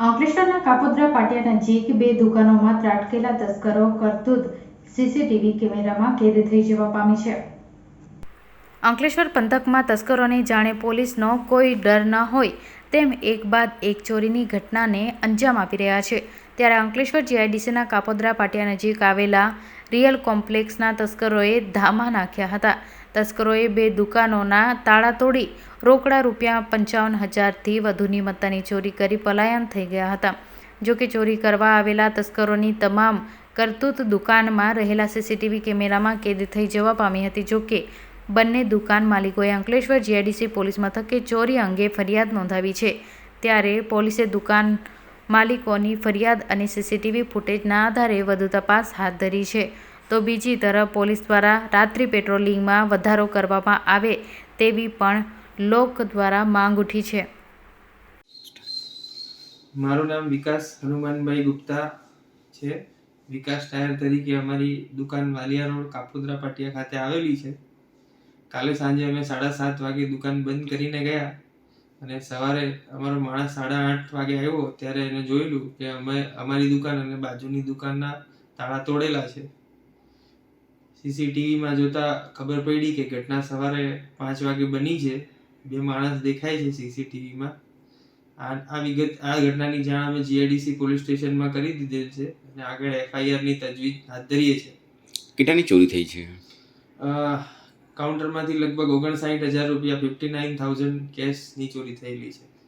અંકલેશ્વરના કાપોદ્રા પાટિયા નજીક બે દુકાનોમાં ત્રાટકેલા તસ્કરો કરતૂત સીસીટીવી કેમેરામાં કેદ થઈ જવા પામી છે. અંકલેશ્વર પંથકમાં તસ્કરોને જાણે પોલીસનો કોઈ ડર ન હોય તેમ એક બાદ એક ચોરીની ઘટનાને અંજામ આપી રહ્યા છે. ત્યારે અંકલેશ્વર જીઆઈડીસીના કાપોદ્રા પાટિયા નજીક આવેલા રિયલ કોમ્પ્લેક્સના તસ્કરોએ ધામા નાખ્યા હતા. તસ્કરોએ બે દુકાનોના તાળા તોડી રોકડા રૂપિયા પંચાવન હજારથી વધુની મત્તાની ચોરી કરી પલાયન થઈ ગયા હતા. જોકે ચોરી કરવા આવેલા તસ્કરોની તમામ કરતૂત દુકાનમાં રહેલા સીસીટીવી કેમેરામાં કેદ થઈ જવા પામી હતી. જોકે બંને દુકાન માલિકોએ અંકલેશ્વર જીઆઈડીસી પોલીસ મથકે ચોરી અંગે ફરિયાદ નોંધાવી છે. ત્યારે પોલીસે દુકાન માલિકોની ફરિયાદ અને સીસીટીવી ફૂટેજના આધારે વધુ તપાસ હાથ ધરી છે. તો બીજી તરફ પોલીસ દ્વારા રાત્રિ પેટ્રોલિંગમાં વધારો કરવામાં આવે તેવી પણ લોક દ્વારા માંગ ઉઠી છે. મારું નામ વિકાસ હનુમાનભાઈ ગુપ્તા છે. વિકાસ ટાયર તરીકે અમારી દુકાન વાલિયા રોડ કાપોદ્રા પાટિયા ખાતે આવેલી છે. કાલે સાંજે અમે સાડા સાત વાગે દુકાન બંધ કરીને ગયા અને સવારે અમારો માણસ સાડા આઠ વાગે આવ્યો ત્યારે એને જોયેલું કે અમે અમારી દુકાન અને બાજુની દુકાનના તાળા તોડેલા છે. સીસીટીવીમાં જોતા ખબર પડી કે ઘટના સવારે પાંચ વાગે બની છે. બે માણસ દેખાય છે સીસીટીવીમાં આ આ વિગત આ ઘટનાની જાણ અમે જીઆઈડીસી પોલીસ સ્ટેશનમાં કરી દીધેલ છે અને આગળ એફઆઈઆરની તજવીજ હાથ ધરીએ છીએ. કેટલાની ચોરી થઈ છે? કાઉન્ટરમાંથી લગભગ ઓગણસાઠ હજાર રૂપિયા ફિફ્ટી નાઇન થાઉઝન્ડ કેશની ચોરી થયેલી છે.